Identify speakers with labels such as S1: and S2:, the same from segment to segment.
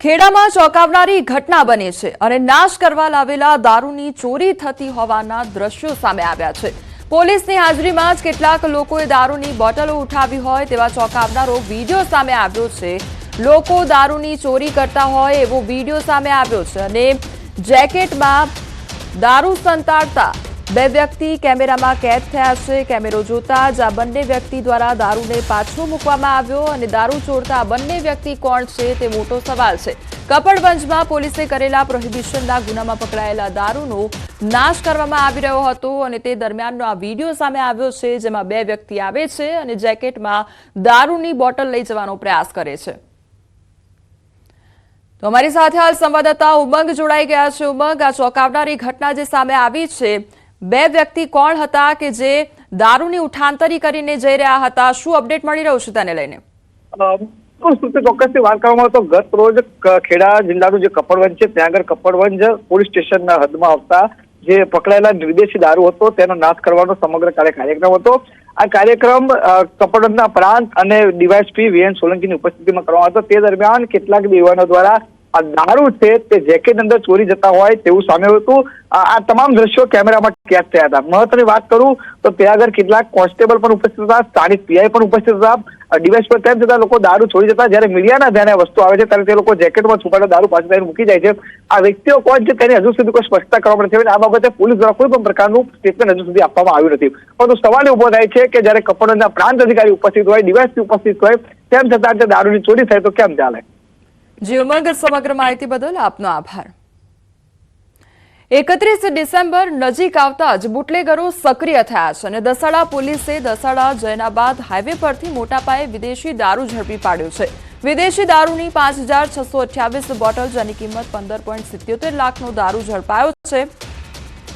S1: ખેડામાં ચોંકાવનારી ઘટના બની છે અને નાશ કરવા લાવેલા દારૂની ચોરી થતી હોવાના દ્રશ્યો સામે આવ્યા છે. પોલીસની હાજરીમાં જ કેટલાક લોકોએ દારૂની બોટલો ઉઠાવી હોય તેવા ચોંકાવનારો વીડિયો સામે આવ્યો છે. લોકો દારૂની ચોરી કરતા હોય એવો વીડિયો સામે આવ્યો છે અને જેકેટમાં દારૂ સંતાડતા બે વ્યક્તિ કેમેરામાં કેદ થયા છે. કેમેરો જોતા જ આ બંને વ્યક્તિ દ્વારા દારૂને પાછો મૂકવામાં આવ્યો અને દારૂ ચોરતા બંને વ્યક્તિ કોણ છે તે મોટો સવાલ છે. કપડવંજમાં પોલીસે કરેલા પ્રોહિબિશનના ગુનામાં પકડાયેલા દારૂનો નાશ કરવામાં આવી રહ્યો હતો અને તે દરમિયાનનો આ વીડિયો સામે આવ્યો છે, જેમાં બે વ્યક્તિ આવે છે અને જેકેટમાં દારૂની બોટલ લઈ જવાનો પ્રયાસ કરે છે. તો અમારી સાથે હાલ સંવાદદાતા ઉમંગ જોડાઈ ગયા છે. ઉમંગ, આ ચોંકાવનારી ઘટના જે સામે આવી છે બે વ્યક્તિ કોણ હતા કે જે દારૂની ઉઠાંતરી કરીને જઈ રહ્યા હતા? શું અપડેટ મળી રહ્યું છે તેને લઈને?
S2: ચોક્કસથી વાત કરવામાં તો ગત રોજ ખેડા જિલ્લાનું જે કપડવંજ છે, ત્યાં આગળ કપડવંજ પોલીસ સ્ટેશનના હદમાં આવતા જે પકડાયેલા વિદેશી દારૂ હતો, તેનો નાશ કરવાનો સમગ્ર કાર્ય કાર્યક્રમ હતો. આ કાર્યક્રમ કપડવંજના પ્રાંત અને ડીવાયસપી વીએન સોલંકીની ઉપસ્થિતિમાં કરવામાં હતો તે દરમિયાન કેટલાક યુવાનો દ્વારા દારૂ છે તે જેકેટ અંદર ચોરી જતા હોય તેવું સામે હતું. આ તમામ દ્રશ્યો કેમેરામાં કેદ થયા હતા. મહત્વની વાત કરું તો ત્યાં આગળ કેટલાક કોન્સ્ટેબલ પણ ઉપસ્થિત હતા, સ્થાનિક પીઆઈ પણ ઉપસ્થિત હતા. ડિવાઇસ પર તેમ છતાં લોકો દારૂ છોડી જતા જ્યારે મીડિયાના ધ્યાને વસ્તુ આવે છે ત્યારે તે લોકો જેકેટમાં છુપાયેલો દારૂ પાછળ થઈને મૂકી જાય છે. આ વ્યક્તિઓ કોણ છે તેની હજુ સુધી કોઈ સ્પષ્ટતા કરવામાં નથી આવી. આ બાબતે પોલીસ દ્વારા કોઈ પણ પ્રકારનું સ્ટેટમેન્ટ હજુ સુધી આપવામાં આવ્યું નથી. પરંતુ સવાલ ઊભો થાય છે કે જ્યારે કપડવંજના પ્રાંત અધિકારી ઉપસ્થિત હોય ડિવાઇસ ઉપસ્થિત હોય, તેમ છતાં દારૂની ચોરી થાય તો કેમ ચાલે?
S1: જી ઉમંગ સમગ્ર માહિતી બદલ આપનો આભાર. એકત્રીસ ડિસેમ્બર નજીક આવતા જ બુટલેગરો સક્રિય થયા છે અને દસાડા પોલીસે દસાડા જૈનાબાદ હાઈવે પરથી મોટા પાયે વિદેશી દારૂ ઝડપી પાડ્યો છે. વિદેશી દારૂની પાંચ હજાર છસો અઠ્યાવીસ બોટલ જેની કિંમત પંદર પોઈન્ટ સિત્યોતેર લાખનો દારૂ ઝડપાયો છે.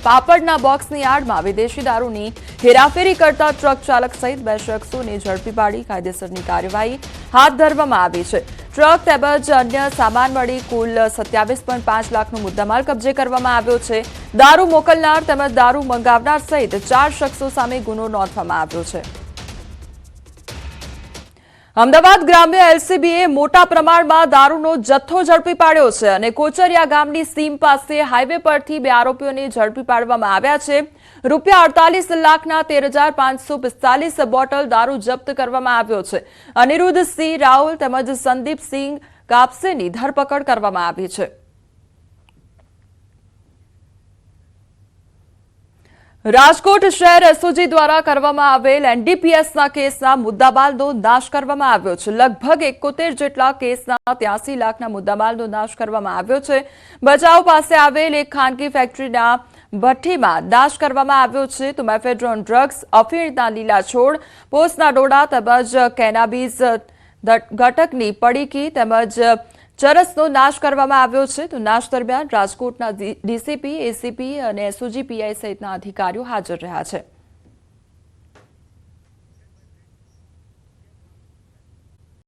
S1: પાપડના બોક્સની આડમાં વિદેશી દારૂની હેરાફેરી કરતા ટ્રક ચાલક સહિત બે શખ્સોને ઝડપી પાડી કાયદેસરની કાર્યવાહી હાથ ધરવામાં આવી છે. ટ્રક તેમજ અન્ય સામાન મળી કુલ સત્યાવીસ પોઈન્ટ પાંચ લાખનો મુદ્દામાલ કબજે કરવામાં આવ્યો છે. દારૂ મોકલનાર તેમજ દારૂ મંગાવનાર સહિત ચાર શખ્સો સામે ગુનો નોંધવામાં આવ્યો છે. અમદાવાદ ગ્રામ્ય એલસીબીએ મોટા પ્રમાણમાં દારૂનો જથ્થો ઝડપી પાડ્યો છે અને કોચરિયા ગામની સીમ પાસે હાઈવે પરથી બે આરોપીઓને ઝડપી પાડવામાં આવ્યા છે. રૂપિયા અડતાલીસ લાખના તેર હજાર પાંચસો પિસ્તાલીસ બોટલ દારૂ જપ્ત કરવામાં આવ્યો છે. અનિરુદ્ધ સિંહ, રાહુલ તેમજ સંદીપ સિંહ કાપસેની ધરપકડ કરવામાં આવી છે. રાજકોટ શહેર એસઓજી દ્વારા કરવામાં આવેલ એનડીપીએસના કેસના મુદ્દામાલનો નાશ કરવામાં આવ્યો છે. લગભગ એકોતેર જેટલા કેસના ત્યાસી લાખના મુદ્દામાલનો નાશ કરવામાં આવ્યો છે. બચાવ પાસે આવેલ એક ખાનગી ફેક્ટરીના ભઠ્ઠીમાં નાશ કરવામાં આવ્યો છે. તો મેફેડ્રોન ડ્રગ્સ, અફીણના લીલા છોડ, પોસ્ટના ડોડા તેમજ કેનાબીઝ ઘટકની પડીકી તેમજ ચરસનો નાશ કરવામાં આવ્યો છે. તો નાશ દરમિયાન રાજકોટના ડીસીપી, એસીપી અને એસઓજી પીઆઈ સહિતના અધિકારીઓ હાજર રહ્યા છે.